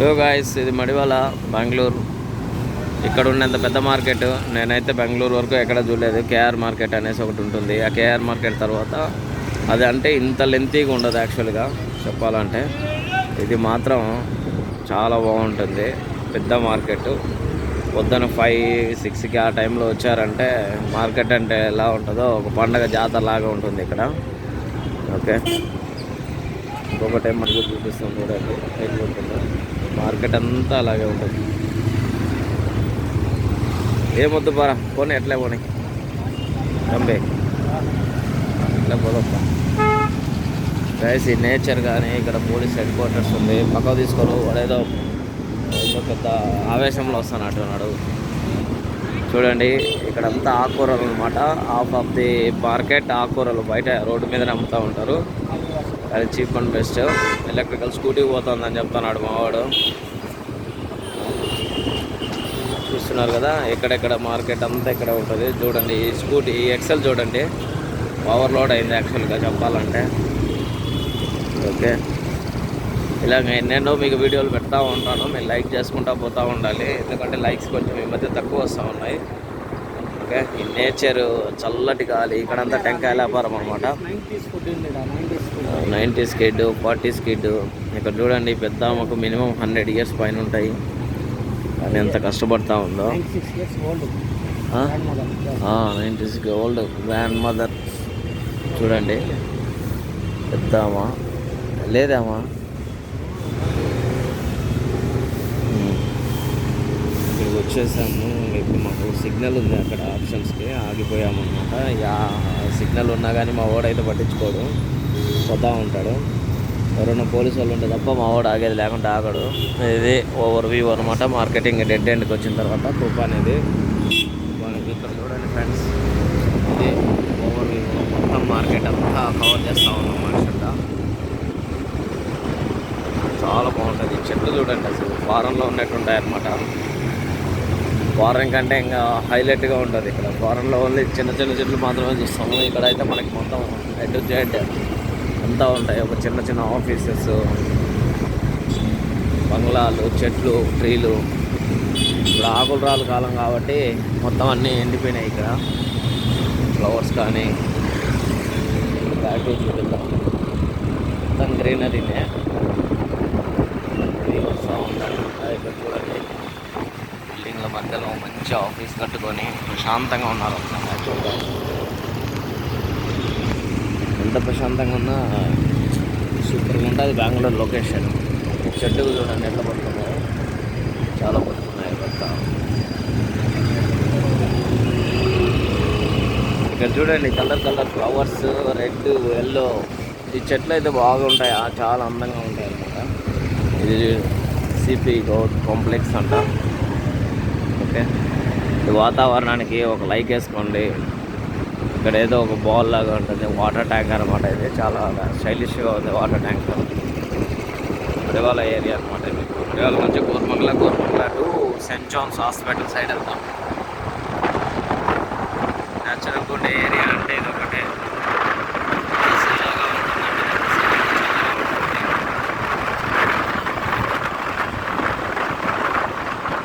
యో గాయస్ ఇది మడివాల బెంగళూరు ఇక్కడ ఉన్నంత పెద్ద మార్కెట్. నేనైతే బెంగళూరు వరకు ఎక్కడ చూడలేదు. కేఆర్ మార్కెట్ అనేసి ఒకటి ఉంటుంది. ఆ కేఆర్ మార్కెట్ తర్వాత అది అంటే ఇంత లెంతీగా ఉండదు యాక్చువల్గా చెప్పాలంటే. ఇది మాత్రం చాలా బాగుంటుంది. పెద్ద మార్కెట్. పొద్దున ఫైవ్ సిక్స్కి ఆ టైంలో వచ్చారంటే మార్కెట్ అంటే ఎలా ఉంటుందో ఒక పండగ జాతర లాగా ఉంటుంది ఇక్కడ. ఓకే ఇంకొక టైం మనకు చూపిస్తాం చూడండి. ఎట్లా ఉంటుందో మార్కెట్ అంతా అలాగే ఉంటుంది. ఏమొద్దు బారా పోనీ ఎట్లే పోనీ. పంపే ఎట్లా పోదప్పా గైస్ ఈ నేచర్ కానీ ఇక్కడ పోలీస్ హెడ్ క్వార్టర్స్ ఉంది. పక్క తీసుకోరు వాడేదో ఏదో పెద్ద ఆవేశంలో వస్తానట్టు అన్నాడు చూడండి ఇక్కడంతా ఆకుకూరలు అనమాట హాఫ్ ఆఫ్ ది మార్కెట్ ఆకుకూరలు బయట రోడ్డు మీదనే అమ్ముతూ ఉంటారు. అది cheap and best. Electrical scooty పోతుందని చెప్తున్నాడు మావాడు. చూస్తున్నారు కదా ఎక్కడెక్కడ మార్కెట్ అంతా ఇక్కడ ఉంటుంది. చూడండి ఈ స్కూటీ ఈ ఎక్సెల్ చూడండి. పవర్ లోడ్ అయింది యాక్చువల్గా చెప్పాలంటే. ఓకే. ఇలాగ ఎన్నెన్నో మీకు వీడియోలు పెడతా ఉంటాను. మీరు లైక్ చేసుకుంటా పోతూ ఉండాలి. ఎందుకంటే లైక్స్ కొంచెం ఈ మధ్య తక్కువ వస్తూ ఉన్నాయి. ఓకే. ఈ నేచర్ చల్లటి గాలి ఇక్కడంతా టెంకాయ వ్యాపారం అనమాట nineties food kid forties kid. ఇక్కడ చూడండి పెద్ద మాకు మినిమం హండ్రెడ్ ఇయర్స్ పైన ఉంటాయి. కానీ ఎంత కష్టపడతా ఉందో. Ninety six old grandmother. చూడండి. పెద్దామా లేదామా ఉమ్. ఇక్కడికి వచ్చేసాము. ఇప్పుడు మాకు సిగ్నల్ ఉంది అక్కడ ఆప్షన్స్కి. ఆగిపోయామన్నమాట. యా సిగ్నల్ ఉన్నా కానీ మా ఓడైతే పట్టించుకోడు. పోతా ఉంటాడు. ఎవరైనా పోలీసు వాళ్ళు ఉంటే తప్ప మావాడు ఆగేది లేకుండా ఆగడు. ఇది ఓవర్ వ్యూ అనమాట మార్కెటింగ్ డెడ్ ఎండ్కి వచ్చిన తర్వాత కృప అనేది మనకి ఇక్కడ చూడండి ఫ్రెండ్స్ ఇది ఓవర్ వ్యూ మొత్తం మార్కెట్ అంతా కవర్ చేస్తూ ఉన్నాం మనుషుల్లా చాలా బాగుంటుంది. చెట్లు చూడండి అసలు. ఫారెన్లో ఉన్నట్టు ఉంటాయి అనమాట ఫారెన్ కంటే ఇంకా హైలైట్గా ఉంటుంది ఇక్కడ. ఫారెన్లో ఓన్లీ చిన్న చిన్న చెట్లు మాత్రమే చూస్తాము. ఇక్కడ అయితే మనకి మొత్తం హెడ్ జెడ్ అంతా ఉంటాయి. ఒక చిన్న చిన్న ఆఫీసెస్ బంగ్లాలు చెట్లు ట్రీలు. ఇప్పుడు ఆకులు రాలు కాలం కాబట్టి మొత్తం అన్నీ ఎండిపోయినాయి ఇక్కడ. ఫ్లవర్స్ కానీ బ్యాటరీ చూపిద్దాం. మొత్తం గ్రీనరీనే వస్తూ ఉంటాడు ఇక్కడ చూడండి. బిల్డింగ్ల మధ్యలో మంచి ఆఫీస్ కట్టుకొని ప్రశాంతంగా ఉన్నారు. చూడాలి ఎంత ప్రశాంతంగా ఉన్నా సూపర్గా ఉంటుంది. బెంగళూరు లొకేషన్. చెట్టు చూడండి ఎట్లా పడుతున్నాయి చాలా పడుతున్నాయి కొత్త ఇక్కడ చూడండి colour colour flowers red yellow. ఈ చెట్లు అయితే బాగుంటాయి. ఆ చాలా అందంగా ఉంటాయి అనమాట ఇది సిపి గౌడ్ కాంప్లెక్స్ అంట. ఓకే. ఈ వాతావరణానికి ఒక లైక్ వేసుకోండి. ఇక్కడ ఏదో ఒక బాల్ లాగా ఉంటుంది. వాటర్ ట్యాంక్ అనమాట ఇది. చాలా స్టైలిష్గా ఉంది వాటర్ ట్యాంక్ మడివాల ఏరియా అనమాట ఇది. మడివాల నుంచి Koramangala Koramangala to saint john's hospital side వెళ్తాం. న్యాచురల్ గుడ్ ఏరియా అంటే ఇది ఒకటే అసలులాగా ఉంటుందండి.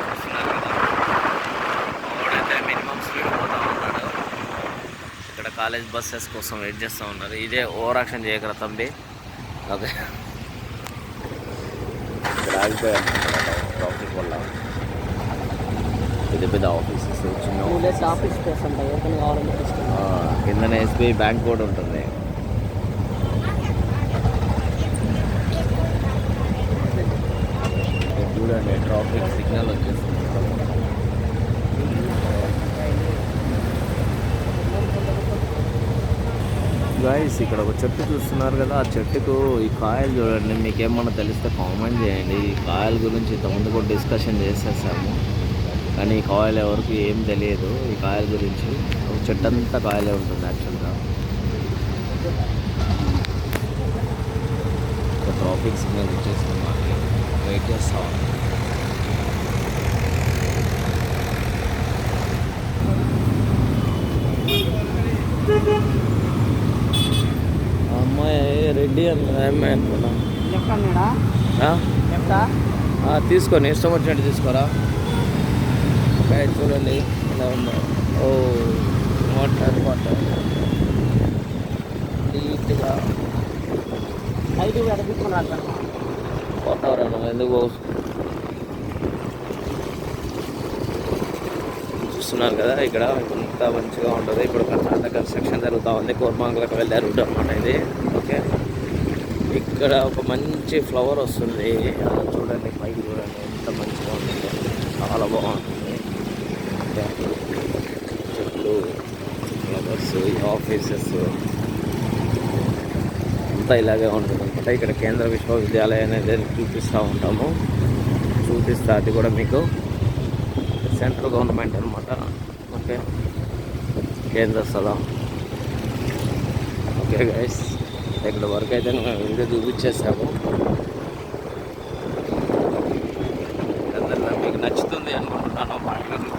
చూస్తున్నారు కదా? వాడైతే మినిమం స్పీడ్ పోతా ఉన్నాడు ఇక్కడ కాలేజ్ బస్సెస్ కోసం వెయిట్ చేస్తూ ఉన్నారు. ఇదే ఓవర్ యాక్షన్ చేయగల తంబి ఓకే ట్రాఫిక్ వల్ల. పెద్ద పెద్ద ఆఫీసెస్ చిన్న ఆఫీస్ స్పేస్ ఉంటాయి. కావాలంటే కిందనే ఎస్బీఐ బ్యాంక్ కూడా ఉంటుంది. చూడండి ట్రాఫిక్ సిగ్నల్ వచ్చేస్తుంది. గాయస్ ఇక్కడ ఒక చెట్టు చూస్తున్నారు కదా. ఆ చెట్టుకు ఈ కాయలు చూడండి మీకేమన్నా తెలిస్తే కామెంట్ చేయండి. ఈ కాయల గురించి ఇంతకుముందు కూడా డిస్కషన్ చేసేసాము. కానీ ఈ కాయలు ఎవరికి ఏం తెలియదు. ఈ కాయల గురించి ఒక చెట్టు అంతా కాయలే ఉంటుంది యాక్చువల్గా ఒక ట్రాఫిక్ సిగ్నల్ వచ్చేసింది మాకు. వెయిట్ చేస్తా Thank you. రెడ్డి అన్న అమ్మాయి అనుకున్నా. తీసుకొని ఇష్టం వచ్చినట్టు తీసుకోరా? చూడండి ఎలా ఉందో. ఓ వాటర్ వాటర్. నీట్గా. వాతావరణం ఎందుకు చూస్తున్నారు కదా ఇక్కడ ఇంత మంచిగా ఉంటుంది. ఇప్పుడు కర్ణాటక కన్స్ట్రక్షన్ జరుగుతూ ఉంది కోర్మాంగ్లకు వెళ్ళే రూట్ అనమాట ఇది. ఓకే. ఇక్కడ ఒక మంచి ఫ్లవర్ వస్తుంది. అలా చూడండి పైకి చూడండి ఎంత మంచిగా ఉంటుంది చాలా బాగుంటుంది. చెట్లు ఫ్లవర్స్ ఆఫీసెస్. అంతా ఇలాగే ఉంటుంది అనమాట ఇక్కడ కేంద్ర విశ్వవిద్యాలయం అనేది చూపిస్తూ ఉంటాము. చూపిస్తా అది కూడా మీకు సెంట్రల్ గవర్నమెంట్ అనమాట ఓకే. కేంద్ర స్థలం. ఓకే గైస్ ఇక్కడ వరకు అయితే మేము వీడియో చూపించేస్తాము మీకు నచ్చుతుంది అనుకుంటున్నాను బెంగళూరు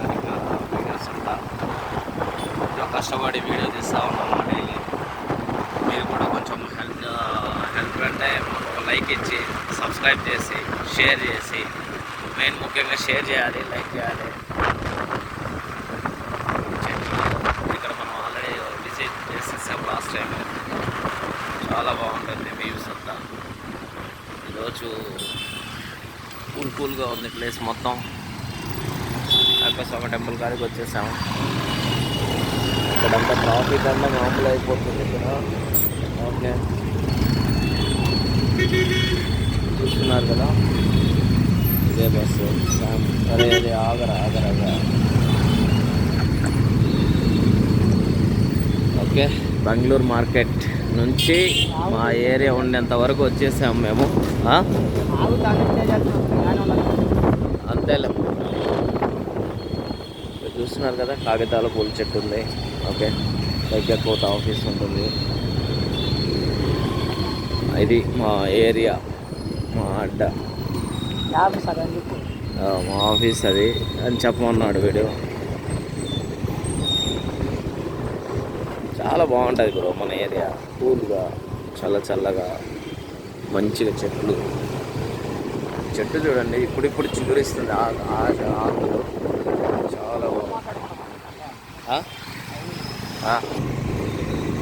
వీడియోస్ కష్టపడి వీడియో తీస్తూ ఉన్నాము డైలీ మీరు కూడా కొంచెం హెల్ప్ హెల్ప్ అంటే లైక్ ఇచ్చి సబ్స్క్రైబ్ చేసి షేర్ చేసి మెయిన్ ముఖ్యంగా షేర్ చేయాలి లైక్ చేయాలి. ఇక్కడ మనం ఆల్రెడీ విజిట్ చేసేసాం లాస్ట్ టైం చాలా బాగుంటుంది వ్యూస్ అంతా. ఈరోజు కూల్ కూల్గా ఉంది ప్లేస్ మొత్తం. అక్కస్వామి టెంపుల్ కాడికి వచ్చేసాము. ఇక్కడంతా ట్రాఫిక్ అంతా మామూలు అయిపోతుంది ఇక్కడ. ఓకే. చూస్తున్నారు కదా? ఇదే బస్సు శామ్ అరే అరే ఆగరా ఆగరా ఆగరా. ఓకే. బెంగళూరు మార్కెట్ నుంచి మా ఏరియా ఉండేంత వరకు వచ్చేసాము మేము. అంతేలే. చూస్తున్నారు కదా కాగితాల పూల చెట్టు ఉంది. ఓకే. దగ్గర కోత ఆఫీస్ ఉంటుంది. ఇది మా ఏరియా మా అడ్డ. మా ఆఫీస్ అది అని చెప్పమన్నాడు వీడు. చాలా బాగుంటుంది బ్రో మన ఏరియా. కూల్గా చల్ల చల్లగా మంచిగా చెట్లు. చెట్టు చూడండి ఇప్పుడిప్పుడు చిగురిస్తుంది ఆ- ఆకులు. చాలా బాగుంది.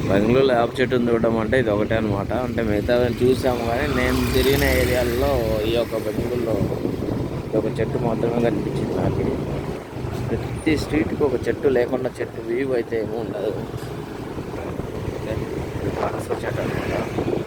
బెంగళూరులో వేప చెట్టు చూడడం అంటే ఇది ఒకటే అనమాట అంటే మిగతా చూసాము కానీ నేను తిరిగిన ఏరియాల్లో ఈ యొక్క బెంగళూరులో ఒక చెట్టు మాత్రమే కనిపించింది నాకు. ప్రతి స్ట్రీట్కి ఒక చెట్టు లేకుండా చెట్టు వ్యూ అయితే ఏమి ఉండదు. ఓకే. ఇది పనస చెట్టు అనమాట